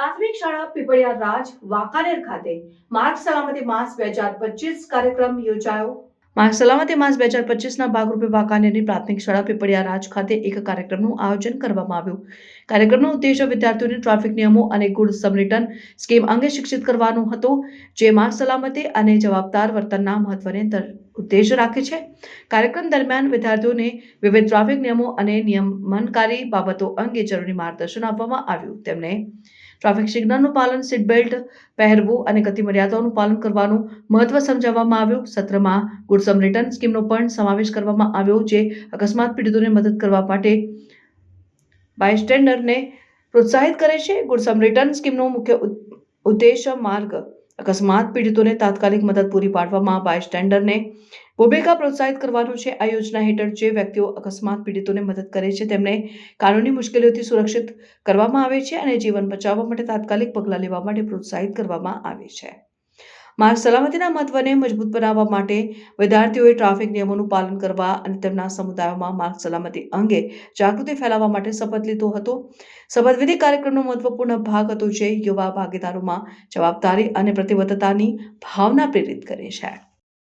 પ્રાથમિક શાળા પીપળિયા રાજ, વાંકાનેર ખાતે માર્ગ સલામતી માસ બે હજાર પચીસ કાર્યક્રમ યોજાયો. માર્ગ સલામતી માસ બે હજાર પચીસના ભાગરૂપે વાંકાનેરની પ્રાથમિક શાળા પીપળિયા રાજ ખાતે એક કાર્યક્રમનું આયોજન કરવામાં આવ્યું. કાર્યક્રમનો ઉદ્દેશ વિદ્યાર્થીઓને ટ્રાફિક નિયમો અને ગુડ સમરિટન સ્કીમ અંગે શિક્ષિત કરવાનો હતો, જે માર્ગ સલામતી અને જવાબદાર વર્તનના મહત્વને ઉદ્દેશ રાખે છે. કાર્યક્રમ દરમિયાન વિદ્યાર્થીઓને વિવિધ ટ્રાફિક નિયમો અને નિયમનકારી બાબતો અંગે જરૂરી માર્ગદર્શન આપવામાં આવ્યું. તેમને ટ્રાફિક સિગ્નલનું પાલન સીટ બેલ્ટ પહેરવું અને ગતિ મર્યાદાઓનું પાલન કરવાનું મહત્વ સમજાવવામાં આવ્યું. સત્રમાં ગુડસમ રિટર્ન સ્કીમનો પણ સમાવેશ કરવામાં આવ્યો જે અકસ્માત પીડિતોને મદદ કરવા માટે બાયસ્ટેન્ડરને પ્રોત્સાહિત કરે છે. ગુડસમ રિટર્ન સ્કીમનો મુખ્ય ઉદ- ઉદ્દેશ માર્ગ અકસ્માત પીડિતોને તાત્કાલિક મદદ પૂરી પાડવામાં બાયસ્ટેન્ડરને ભૂમિકા પ્રોત્સાહિત કરવાનું છે. આ યોજના હેઠળ જે વ્યક્તિઓ અકસ્માત પીડિતોને મદદ કરે છે, તેમને કાનૂની મુશ્કેલીઓથી સુરક્ષિત કરવામાં આવે છે અને જીવન બચાવવા માટે તાત્કાલિક પગલાં લેવા માટે પ્રોત્સાહિત કરવામાં આવે છે. માર્ગ સલામતીના મહત્વને મજબૂત બનાવવા માટે વિદ્યાર્થીઓએ ટ્રાફિક નિયમોનું પાલન કરવા અને તેમના સમુદાયોમાં માર્ગ સલામતી અંગે જાગૃતિ ફેલાવવા માટે શપથ લીધો હતો. શપથવિધિ કાર્યક્રમનો મહત્વપૂર્ણ ભાગ હતો જે યુવા ભાગીદારોમાં જવાબદારી અને પ્રતિબદ્ધતાની ભાવના પ્રેરિત કરે છે.